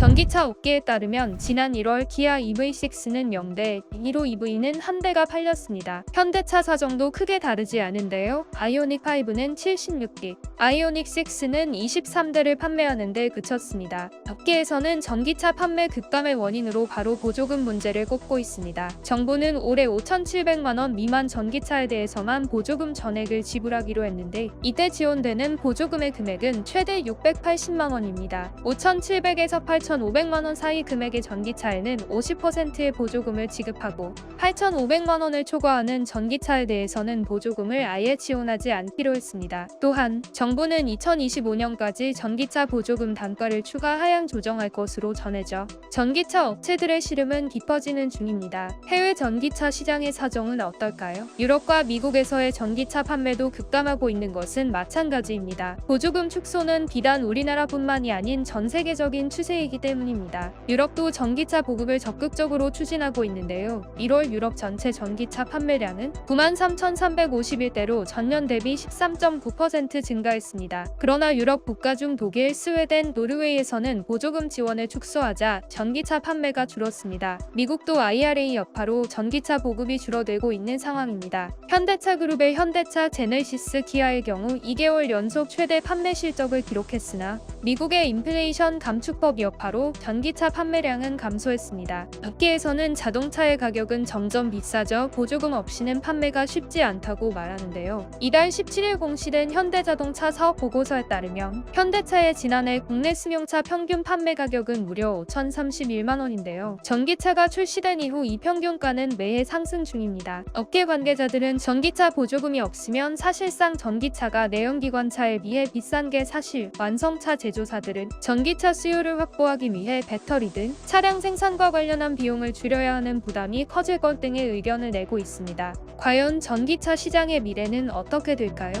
전기차 업계에 따르면 지난 1월 기아 EV6는 0대, 1호 EV는 한 대가 팔렸습니다. 현대차 사정도 크게 다르지 않은데요. 아이오닉 5는 76기, 아이오닉 6는 23대를 판매하는 데 그쳤습니다. 업계에서는 전기차 판매 급감의 원인으로 바로 보조금 문제를 꼽고 있습니다. 정부는 올해 5,700만 원 미만 전기차에 대해서만 보조금 전액을 지불하기로 했는데 이때 지원되는 보조금의 금액은 최대 680만 원입니다. 5,700에서 8,500만 원 사이 금액의 전기차에는 50%의 보조금을 지급하고 8,500만 원을 초과하는 전기차에 대해서는 보조금을 아예 지원하지 않기로 했습니다. 또한 정부는 2025년까지 전기차 보조금 단가를 추가 하향 조정할 것으로 전해져 전기차 업체들의 시름은 깊어지는 중입니다. 해외 전기차 시장의 사정은 어떨까요? 유럽과 미국에서의 전기차 판매도 급감하고 있는 것은 마찬가지입니다. 보조금 축소는 비단 우리나라뿐만이 아닌 전 세계적인 추세이기 때문입니다. 유럽도 전기차 보급을 적극적으로 추진하고 있는데요. 1월 유럽 전체 전기차 판매량은 93,351대로 전년 대비 13.9% 증가했습니다. 그러나 유럽 국가 중 독일, 스웨덴, 노르웨이에서는 보조금 지원을 축소하자 전기차 판매가 줄었습니다. 미국도 IRA 여파로 전기차 보급이 줄어들고 있는 상황입니다. 현대차 그룹의 현대차 제네시스 기아의 경우 2개월 연속 최대 판매 실적을 기록했으나 미국의 인플레이션 감축법 여파로 전기차 판매량은 감소했습니다. 업계에서는 자동차의 가격은 점점 비싸져 보조금 없이는 판매가 쉽지 않다고 말하는데요. 이달 17일 공시된 현대자동차 사업 보고서에 따르면 현대차의 지난해 국내 승용차 평균 판매 가격은 무려 5,031만 원인데요. 전기차가 출시된 이후 이 평균가는 매해 상승 중입니다. 업계 관계자들은 전기차 보조금이 없으면 사실상 전기차가 내연기관차에 비해 비싼 게 사실 완성차 제조사들은 전기차 수요를 확보 하기 위해 배터리 등 차량 생산과 관련한 비용을 줄여야 하는 부담이 커질 것 등의 의견을 내고 있습니다. 과연 전기차 시장의 미래는 어떻게 될까요?